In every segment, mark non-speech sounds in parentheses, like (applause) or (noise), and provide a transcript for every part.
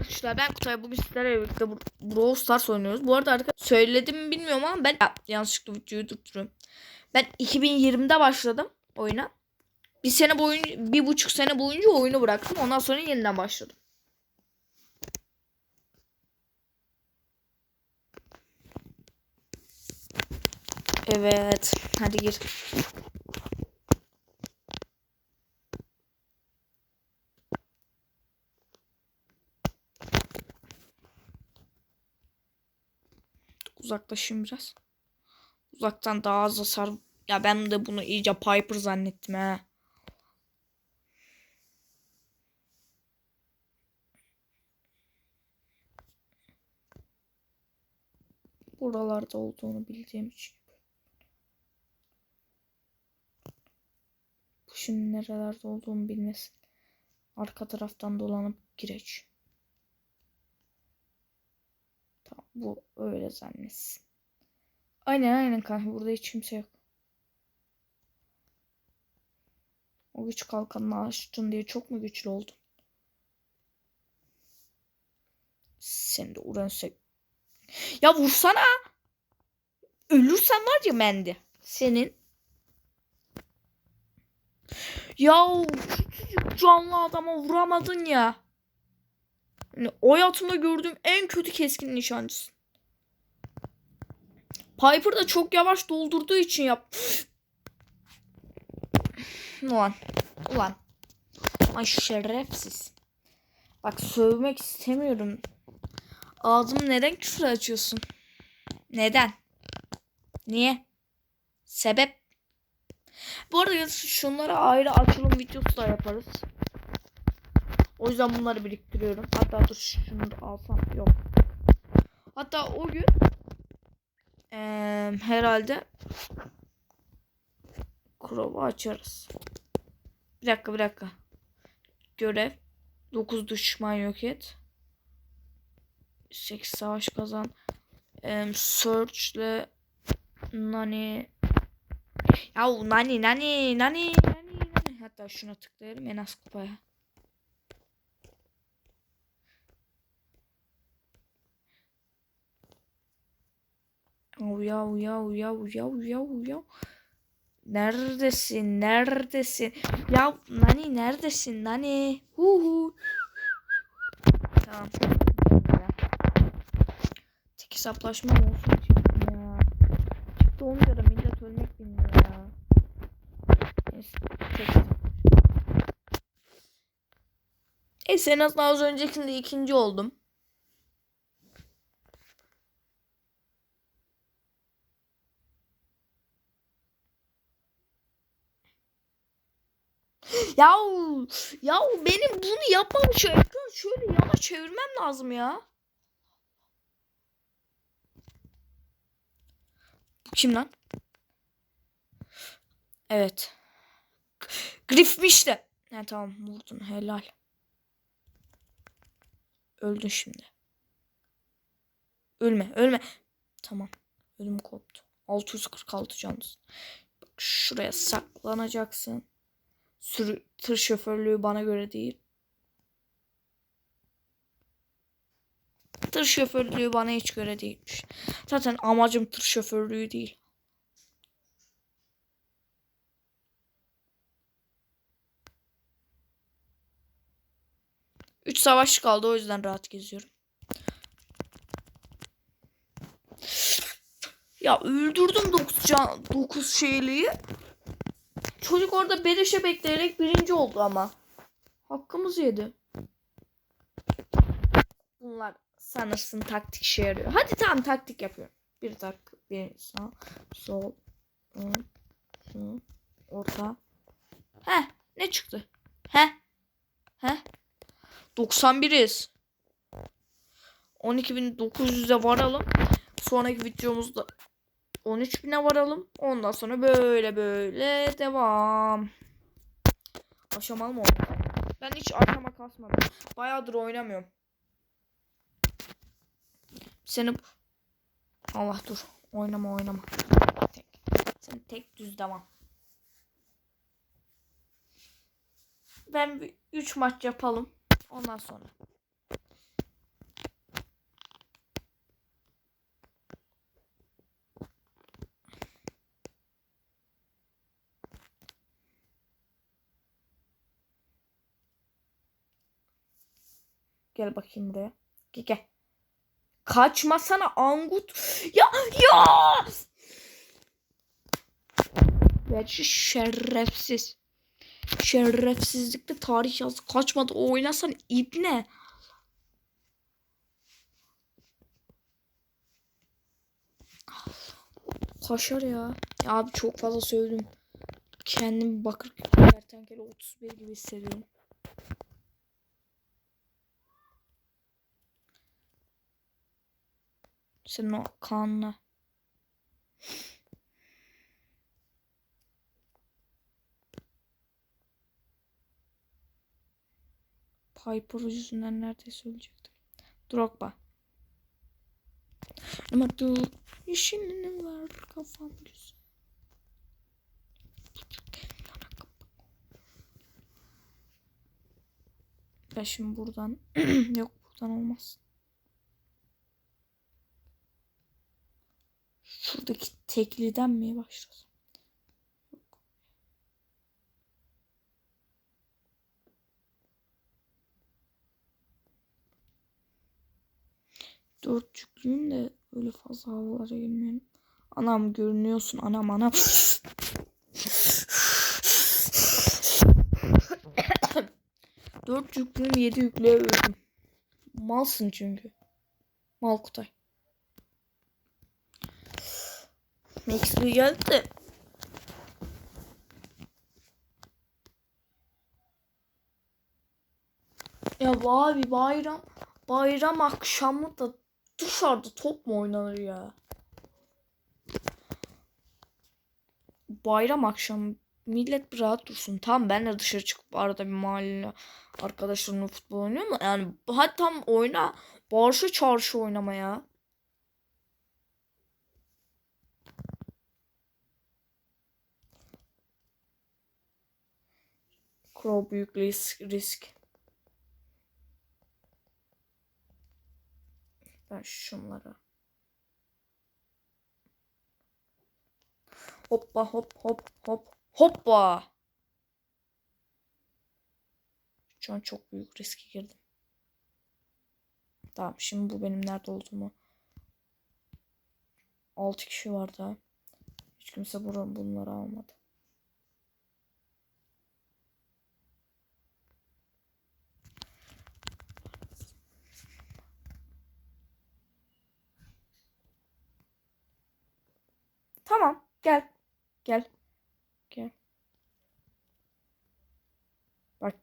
arkadaşlar ben Kutay bugün sizlerle birlikte Bra- Brawl Stars oynuyoruz. Bu arada arkadaşlar söyledim mi bilmiyorum ama ben ya, yanlışlıkla videoyu durduruyorum. Ben 2020'de başladım oyuna. Bir sene boyunca, bir buçuk sene boyunca oyunu bıraktım. Ondan sonra yeniden başladım. Evet. Hadi gir. Uzaklaşayım biraz. Uzaktan daha az hasar. Ya ben de bunu iyice Piper zannettim ha. Buralarda olduğunu bildiğim için. Kuşun nerelerde olduğunu bilmesin. Arka taraftan dolanıp gireç. Tamam bu öyle zannetsin. Aynen aynen kanka burada hiç kimse yok. O güç kalkanını açtın diye çok mu güçlü oldun? Sen de uğraşsak. Ya vursana. Ölürsen var ya mendi. Senin. Ya küçücük canlı adama vuramadın ya. Yani hayatımda gördüğüm en kötü keskin nişancısın. Piper da çok yavaş doldurduğu için yap. Ulan. Ulan. Ay şerefsiz. Bak sövmek istemiyorum. Ağzımı neden küfür açıyorsun? Neden? Niye? Sebep? Bu arada şunlara ayrı açılım videosu da yaparız. O yüzden bunları biriktiriyorum. Hatta dur şunu da alsam. Yok. Hatta o gün eee, herhalde Crow'u açarız. Bir dakika bir dakika. Görev. 9 düşman yok et. 8 savaş kazan. Eee Search'le Nani ya nani nani nani nani nani hatta şuna tıklayalım en az kupaya. Yav yav yav yav yav yav. Neredesin? Neredesin? Ya Nani neredesin? Nani? Hu hu. Tamam. Tek hesaplaşma olsun çıktı ya. Çıktı olunca da millet ölmek bilmiyor ya. Neyse. Neyse en azından az öncekinde ikinci oldum. Ya ya benim bunu yapmam ekranı şöyle yana çevirmem lazım ya. Kim lan? Evet. Griff'miş de. Ha tamam vurdun helal. Öldün şimdi. Ölme ölme. Tamam. Ölüm koptu. 646 canlısın. Bak şuraya saklanacaksın. Sürü, tır şoförlüğü bana göre değil. Tır şoförlüğü bana hiç göre değilmiş. Zaten amacım tır şoförlüğü değil. Üç savaş kaldı o yüzden rahat geziyorum. Ya öldürdüm 9 can 9 şeyliği. Çocuk orada beleşe bekleyerek birinci oldu ama. Hakkımızı yedi. Bunlar sanırsın taktik işe yarıyor. Hadi tamam taktik yapıyorum. Bir tak, bir sağ, sol, şu, orta. He, ne çıktı? He, he. 91'iz. 12.900'e varalım. Sonraki videomuzda 13.000'e varalım. Ondan sonra böyle böyle devam. Aşamalı mı oynayalım? Ben hiç aşama kasmadım. Bayağıdır oynamıyorum. Seni... Allah dur. Oynama oynama. Tek. Sen tek düz devam. Ben 3 maç yapalım. Ondan sonra. Gel bakayım buraya. Gel gel. Kaçmasana Angut. Ya ya. Gerçi şerefsiz. Şerefsizlikte tarih yazdı. Kaçmadı. O oynasan ibne. Kaşar ya. Ya abi çok fazla söyledim. Kendimi bakır kertenkele 31 gibi hissediyorum. Senin o kanla. Piper yüzünden neredeyse ölecektim. Drogba. Ama dur. İşin var kafam güzel. Ben şimdi buradan (clears throat) yok buradan olmaz. Şuradaki tekliden mi başlasın? Dörtçüklüyüm de öyle fazla havalara girmeyelim. Anam görünüyorsun anam anam. Dört yüklüyüm yedi yüklüğe öldüm. Malsın çünkü. Mal Kutay. XP geldi de. Ya abi bayram bayram akşamı da dışarıda top mu oynanır ya? Bayram akşamı millet bir rahat dursun. Tamam ben de dışarı çıkıp arada bir mahalle arkadaşlarımla futbol oynuyorum yani hadi tam oyna. Bağırşı çağrışı oynama ya. Crow büyük risk. risk. Ben şunları. Hoppa hop hop hop hoppa. Şu an çok büyük riske girdim. Tamam şimdi bu benim nerede olduğumu. 6 kişi var daha. Hiç kimse bunları almadı. Tamam gel. Gel. Gel. Bak.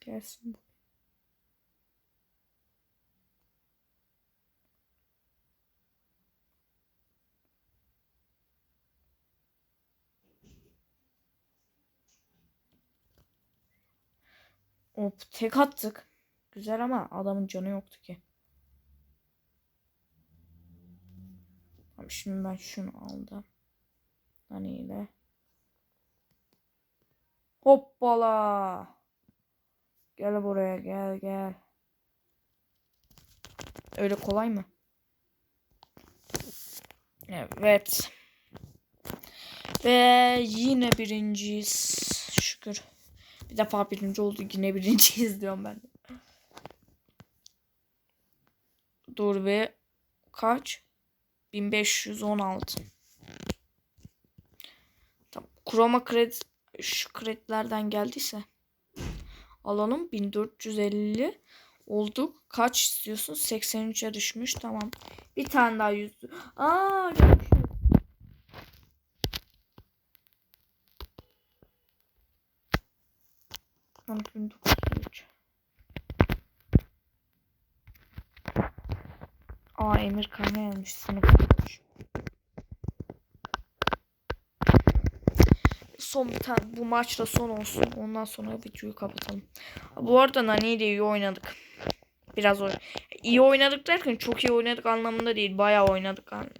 Gelsin bu. Hop tek attık. Güzel ama adamın canı yoktu ki. Şimdi ben şunu aldım. Hani ile. Hoppala. Gel buraya gel gel. Öyle kolay mı? Evet. Ve yine birinciyiz. Şükür. Bir defa birinci oldu yine birinciyiz diyorum ben de. Dur be. Kaç? 1516. Tamam. Chroma kredi şu kredilerden geldiyse alalım. 1450 olduk. Kaç istiyorsun? 83'e düşmüş. Tamam. Bir tane daha yüzlü. Aa. On Aa Emir Kayna gelmiş sınıf arkadaşım. Son bir tane bu maçta son olsun. Ondan sonra videoyu kapatalım. Bu arada Nani ile iyi oynadık. Biraz oy iyi oynadık derken çok iyi oynadık anlamında değil. Bayağı oynadık anlamında.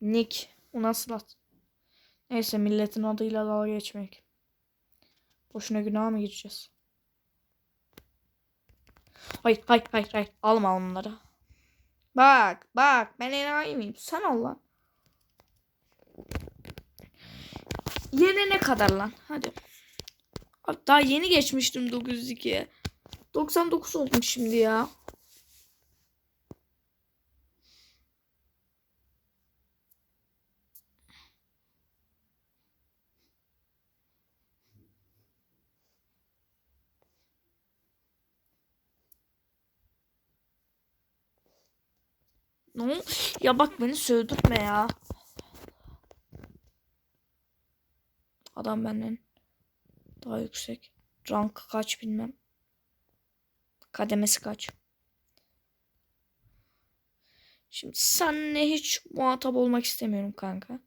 Nick. O nasıl at? Neyse milletin adıyla dalga geçmek. Boşuna günah mı gireceğiz? Hayır hayır hayır hayır. Alma onları. Bak bak ben enayi miyim? Sen al lan. Yine ne kadar lan? Hadi. Daha yeni geçmiştim 902'ye. 99 oldum şimdi ya. Ne ol- Ya bak beni sövdürtme ya. Adam benden daha yüksek. Rank kaç bilmem. Kademesi kaç. Şimdi seninle hiç muhatap olmak istemiyorum kanka.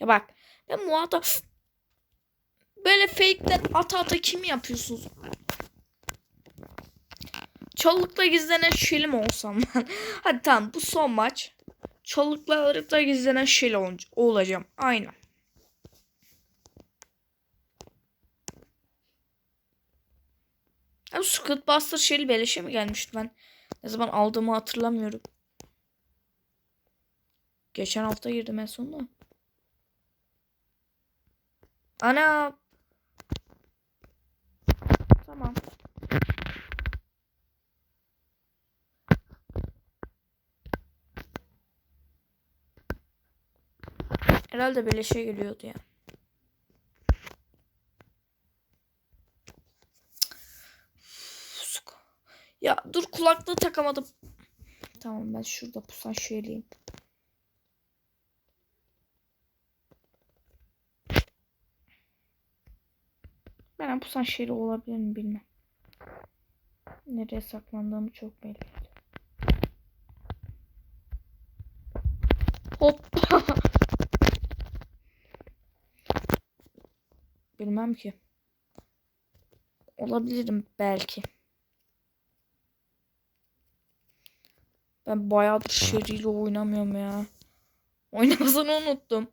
Ya bak ben muhatap böyle fake'ler ata ata kim yapıyorsunuz? Çolukla gizlenen şilim olsam ben. (laughs) Hadi tamam bu son maç. Çolukla ırkta gizlenen şil ol- olacağım. Aynen. Abi Squid Buster Shell beleşe mi gelmişti ben? Ne zaman aldığımı hatırlamıyorum. Geçen hafta girdim en sonunda. Ana. Tamam. Herhalde beleşe geliyordu ya. Ya dur kulaklığı takamadım. Tamam ben şurada pusan şöyleyim. Ben pusan şeri olabilir mi bilmem. Nereye saklandığımı çok belli. Hoppa. (laughs) Bilmem ki. Olabilirim belki. Ben bayağıdır şeriyle oynamıyorum ya. Oynamasını unuttum.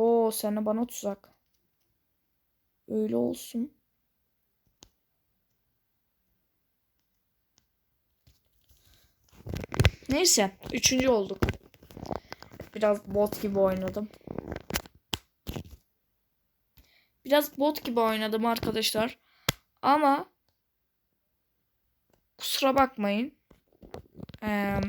Oo sen bana tuzak. Öyle olsun. Neyse. Üçüncü olduk. Biraz bot gibi oynadım. Biraz bot gibi oynadım arkadaşlar. Ama kusura bakmayın. Ee,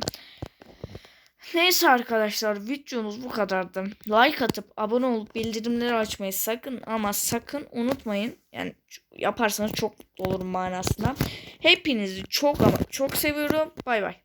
neyse arkadaşlar videomuz bu kadardı. Like atıp abone olup bildirimleri açmayı sakın ama sakın unutmayın. Yani yaparsanız çok mutlu olurum manasında. Hepinizi çok ama çok seviyorum. Bay bay.